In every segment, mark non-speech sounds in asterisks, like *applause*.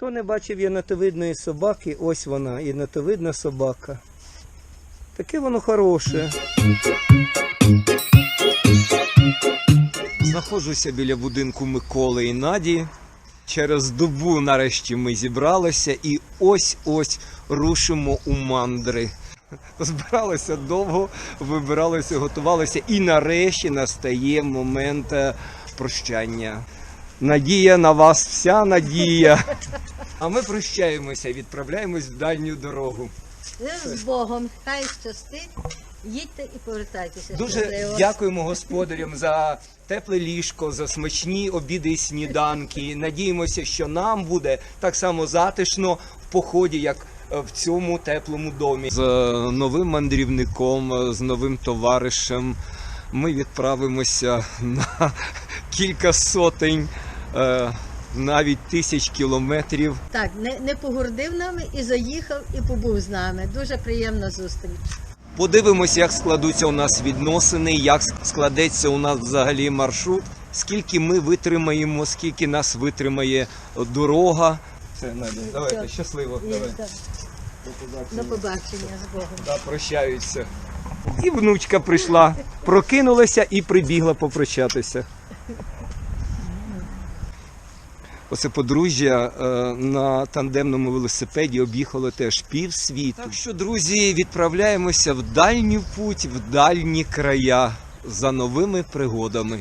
Хто не бачив єнотовидної собаки, ось вона, єнотовидна собака. Таке воно хороше. Знаходжуся біля будинку Миколи і Наді. Через добу нарешті ми зібралися і ось-ось рушимо у мандри. Збиралися довго, вибиралися, готувалися, і нарешті настає момент е, прощання. Надія на вас, вся надія. А ми прощаємося, відправляємось в дальню дорогу. З Богом, хай щастить, їдьте і повертайтеся. Дуже щасливо. дякуємо господарям за тепле ліжко, за смачні обіди і сніданки. Надіємося, що нам буде так само затишно в поході, як е, в цьому теплому домі. З е, новим мандрівником, е, з новим товаришем ми відправимося на кілька сотень, е, навіть тисяч кілометрів. Так, не, не погордив нами і заїхав, і побув з нами. Дуже приємна зустріч. Подивимося, як складуться у нас відносини, як складеться у нас взагалі маршрут, скільки ми витримаємо, скільки нас витримає дорога. Все, Надя, давайте, щасливо. Давай. До побачення. з Богом. Да, прощаються. І внучка прийшла, прокинулася і прибігла попрощатися. Оце подружжя е, на тандемному велосипеді об'їхало теж пів світу. Так що, друзі, відправляємося в дальню путь, в дальні края за новими пригодами.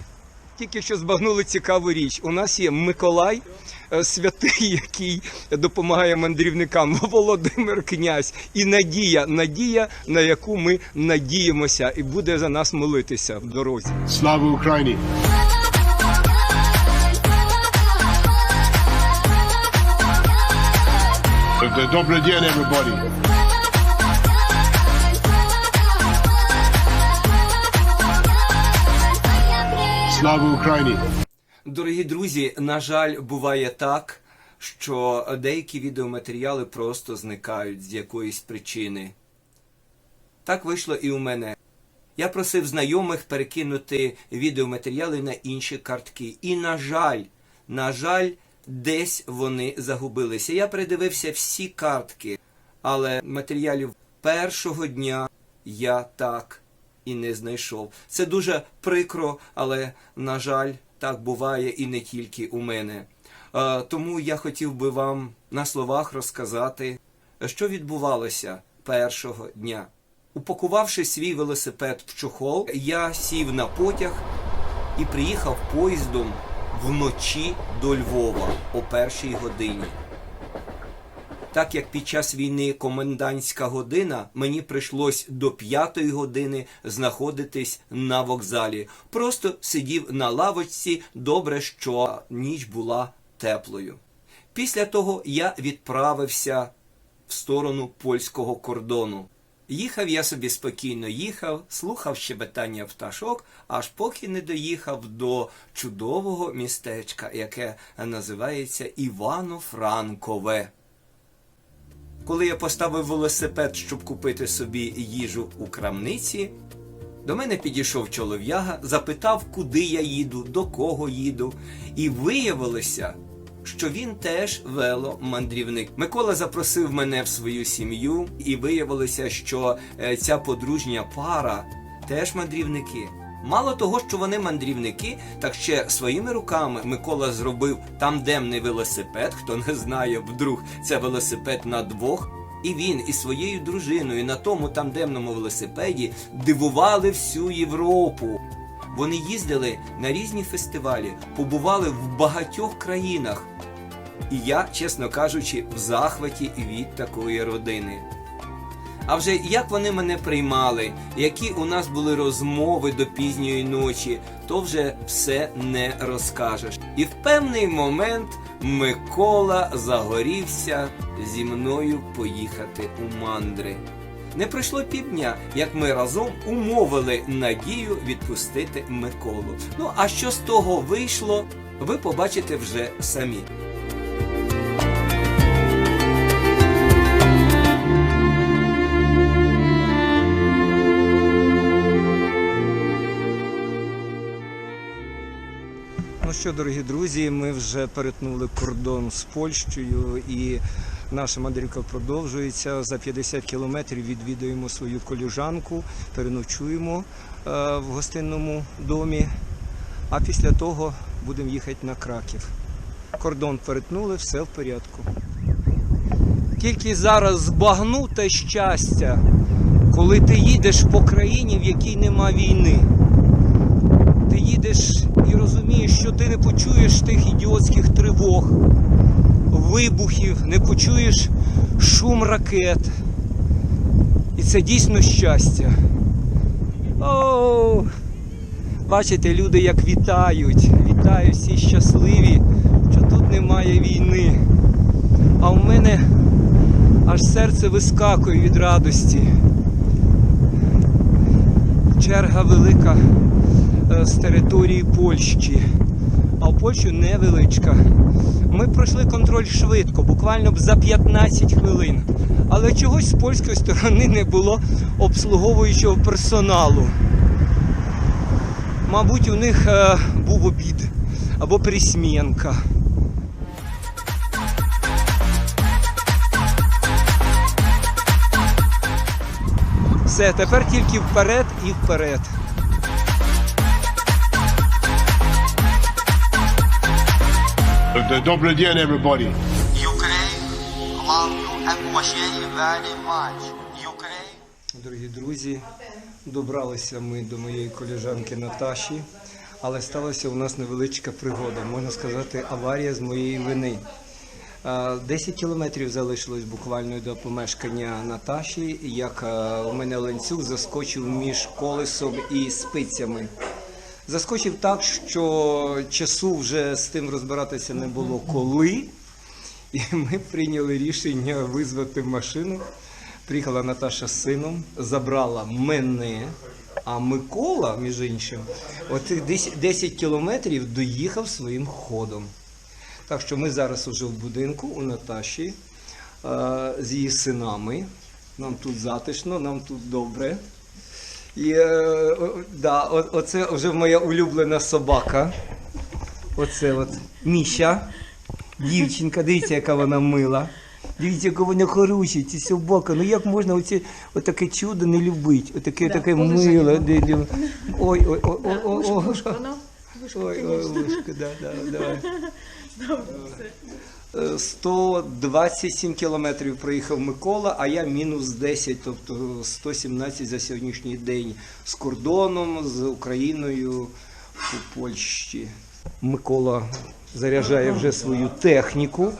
Тільки що збагнули цікаву річ. У нас є Миколай, е, святий, *laughs* який допомагає мандрівникам, *laughs* Володимир Князь і Надія, Надія, на яку ми надіємося, і буде за нас молитися в дорозі. Слава Україні! Добрий день, everybody! Слава Україні! Дорогі друзі, на жаль, буває так, що деякі відеоматеріали просто зникають з якоїсь причини. Так вийшло і у мене. Я просив знайомих перекинути відеоматеріали на інші картки. І, на жаль, на жаль, десь вони загубилися. Я передивився всі картки, але матеріалів першого дня я так і не знайшов. Це дуже прикро, але, на жаль, так буває і не тільки у мене. Е, Тому я хотів би вам на словах розказати, що відбувалося першого дня. Упакувавши свій велосипед в чохол, я сів на потяг і приїхав поїздом вночі до Львова о першій годині. Так як під час війни комендантська година, мені прийшлось до п'ятої години знаходитись на вокзалі. Просто сидів на лавочці, добре, що ніч була теплою. Після того я відправився в сторону польського кордону. Їхав я собі спокійно їхав, слухав щебетання пташок, аж поки не доїхав до чудового містечка, яке називається Івано-Франкове. Коли я поставив велосипед, щоб купити собі їжу у крамниці, до мене підійшов чолов'яга, запитав, куди я їду, до кого їду, і виявилося, що він теж веломандрівник. Микола запросив мене в свою сім'ю, і виявилося, що е, ця подружня пара теж мандрівники. Мало того, що вони мандрівники, так ще своїми руками Микола зробив тандемний велосипед. Хто не знає, вдруг це велосипед на двох. І він із своєю дружиною на тому тандемному велосипеді дивували всю Європу. Вони їздили на різні фестивалі, побували в багатьох країнах. І я, чесно кажучи, в захваті від такої родини. А вже як вони мене приймали, які у нас були розмови до пізньої ночі, то вже все не розкажеш. І в певний момент Микола загорівся зі мною поїхати у мандри. Не пройшло півдня, як ми разом умовили Надію відпустити Миколу. Ну а що з того вийшло, ви побачите вже самі. Ну що, дорогі друзі, ми вже перетнули кордон з Польщею і наша мандрівка продовжується. За 50 кілометрів відвідуємо свою колюжанку, переночуємо е, в гостинному домі, а після того будемо їхати на Краків. Кордон перетнули, все в порядку. Тільки зараз збагну те щастя, коли ти їдеш по країні, в якій нема війни ти їдеш і розумієш, що ти не почуєш тих ідіотських тривог, вибухів, не почуєш шум ракет. І це дійсно щастя. О, бачите, люди як вітають, вітають всі щасливі, що тут немає війни. А в мене аж серце вискакує від радості. Черга велика е, з території Польщі, а в Польщу невеличка. Ми пройшли контроль швидко, буквально за 15 хвилин. Але чогось з польської сторони не було обслуговуючого персоналу. Мабуть, у них е, був обід або пересмінка. Все, тепер тільки вперед і вперед. Добрый день, everybody. Ukraine, love you and Moshe very much. Ukraine. Дорогі друзі, добралися ми до моєї коліжанки Наташі, але сталася у нас невеличка пригода, можна сказати, аварія з моєї вини. А, 10 кілометрів залишилось буквально до помешкання Наташі, як у мене ланцюг заскочив між колесом і спицями. Заскочив так, що часу вже з тим розбиратися не було коли. І ми прийняли рішення визвати машину. Приїхала Наташа з сином, забрала мене, а Микола, між іншим, отих 10 10 кілометрів доїхав своїм ходом. Так що ми зараз уже в будинку у Наташі е, з її синами. Нам тут затишно, нам тут добре. І е, о- да, о- оце вже моя улюблена собака. Оце от Міша. Дівчинка, дивіться, яка вона мила. Дивіться, яка вона хороша, ці собака. Ну як можна оці, отаке чудо не любити? Отаке таке миле. Де, де. Ой, ой, ой, ой, ой, ой. Ой, ой, вушка, да, да, давай. Е, 127 кілометрів проїхав Микола, а я мінус 10, тобто 117 за сьогоднішній день з кордоном, з Україною у Польщі. Микола заряджає вже свою техніку,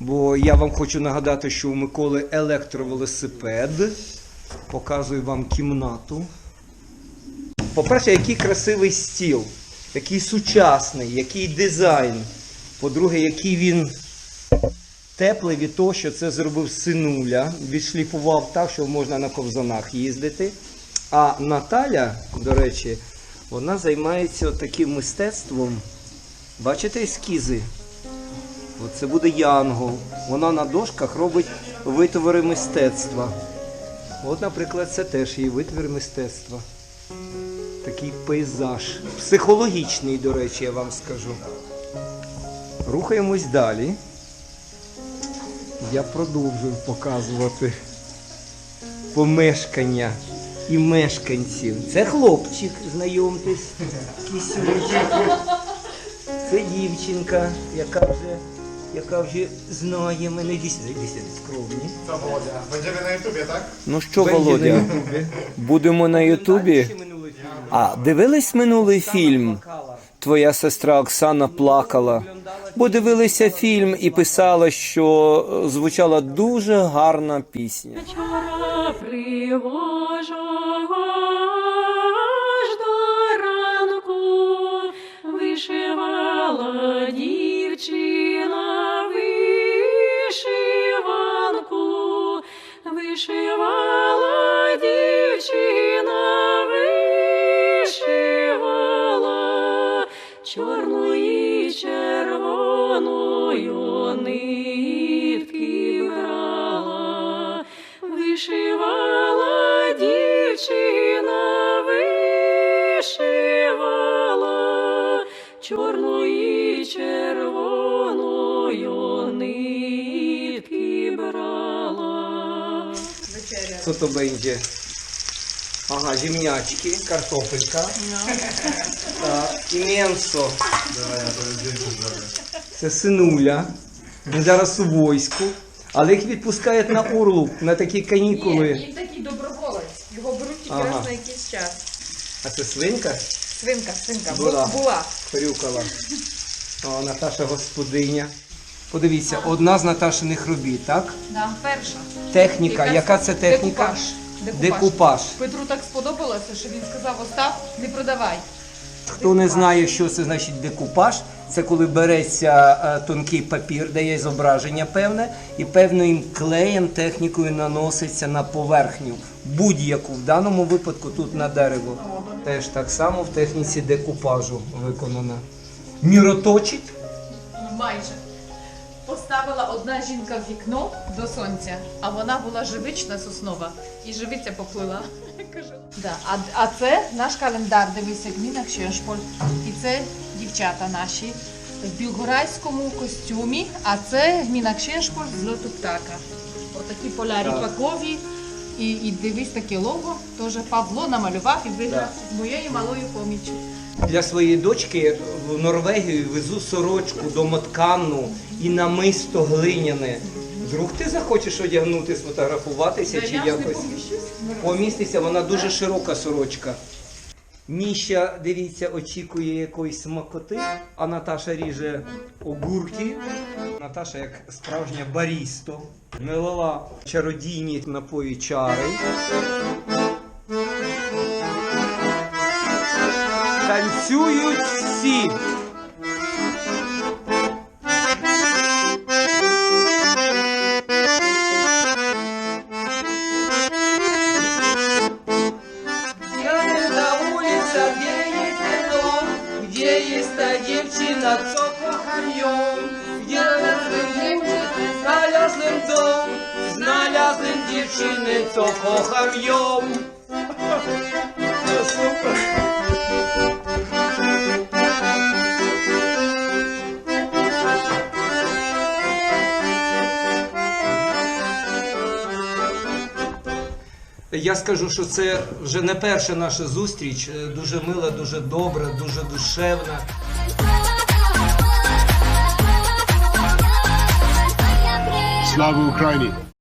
бо я вам хочу нагадати, що у Миколи електровелосипед. Показую вам кімнату. По-перше, який красивий стіл, який сучасний, який дизайн. По-друге, який він теплий від того, що це зробив синуля, відшліфував так, що можна на ковзанах їздити. А Наталя, до речі, вона займається таким мистецтвом. Бачите ескізи? Оце буде янгол. Вона на дошках робить витвори мистецтва. От, наприклад, це теж її витвір мистецтва. Такий пейзаж. Психологічний, до речі, я вам скажу. Рухаємось далі. Я продовжую показувати помешкання і мешканців. Це хлопчик, знайомтесь, кисюнчик. Це дівчинка, яка вже, яка вже знає мене. Сюди, скромні. Co Володя? Będziemy na YouTubie, tak? Ну що, Володя? Володя? Будемо на Ютубі. А, дивились минулий фільм? Твоя сестра Оксана плакала. Бо дивилися фільм і писала, що е, звучала дуже гарна пісня. Що то буде? Ага, зімнячки, картопелька. *laughs* Так, і м'ясо. Це синуля. Він зараз у війську. Але їх відпускають на Урлу, на такі канікули. Він такий доброволець. Його беруть тільки Ага. раз на якийсь час. А це свинка? Свинка, свинка, була. була. Хрюкала. *laughs* О, Наташа господиня. Подивіться, одна з Наташиних робіт, так? Да, перша. Техніка. Якась Яка це техніка? Декупаж. Декупаж. Петру так сподобалося, що він сказав: Остап, не продавай. Хто не знає, що це значить декупаж, це коли береться е, тонкий папір, де є зображення певне, і певним клеєм технікою наноситься на поверхню, будь-яку, в даному випадку тут на дерево. Теж так само в техніці декупажу виконано. Міроточить. Майже. Поставила одна жінка в вікно до сонця, а вона була живична соснова і живиця поплила. Да. А, а це наш календар, дивися, Гміна Кшешполь. І це дівчата наші в білгорайському костюмі, а це Гміна Кшешполь з льоту птака. Отакі поля ріпакові. І, і дивись таке лого, теж Павло намалював і виграв з моєю малою поміччю. Для своєї дочки в Норвегію везу сорочку домотканну і намисто глиняне. Вдруг ти захочеш одягнути, сфотографуватися чи якось поміститься, вона дуже широка сорочка. Міща, дивіться, очікує якоїсь смакоти, а Наташа ріже огурки. Наташа, як справжня барісто, налила чародійні напої чари. Танцюють всі. Пьяная на улице, где Я скажу, що це вже не перша наша зустріч. е, Дуже мила, дуже добра, дуже душевна. Слава Ukraini.